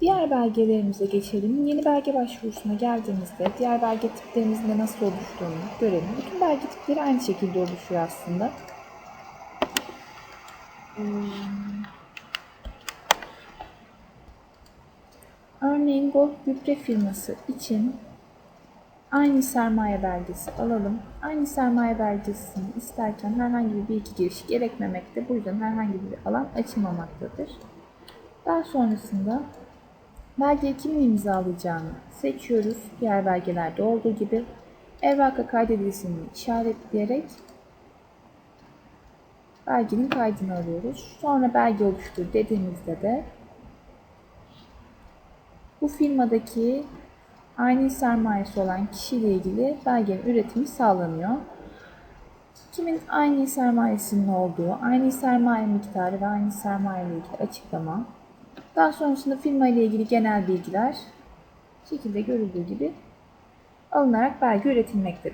Diğer belgelerimize geçelim. Yeni belge başvurusuna geldiğimizde diğer belge tiplerimizin de nasıl oluştuğunu görelim. Bütün belge tipleri aynı şekilde oluşuyor aslında. Hmm. Örneğin Gold Gübre firması için aynı sermaye belgesi alalım. Aynı sermaye belgesini isterken herhangi bir bilgi girişi gerekmemekte. Bu yüzden herhangi bir alan açılmamaktadır. Daha sonrasında belgeyi kimin imzalayacağını seçiyoruz. Diğer belgelerde olduğu gibi evraka kaydedilmesini işaretleyerek belgenin kaydını alıyoruz. Sonra belge oluştur dediğimizde de bu firmadaki aynı sermayesi olan kişiyle ilgili belgenin üretimi sağlanıyor. Kimin aynı sermayesinin olduğu, aynı sermaye miktarı ve aynı sermaye ile ilgili açıklama. Daha sonrasında firma ile ilgili genel bilgiler şekilde görüldüğü gibi alınarak belge üretilmektedir.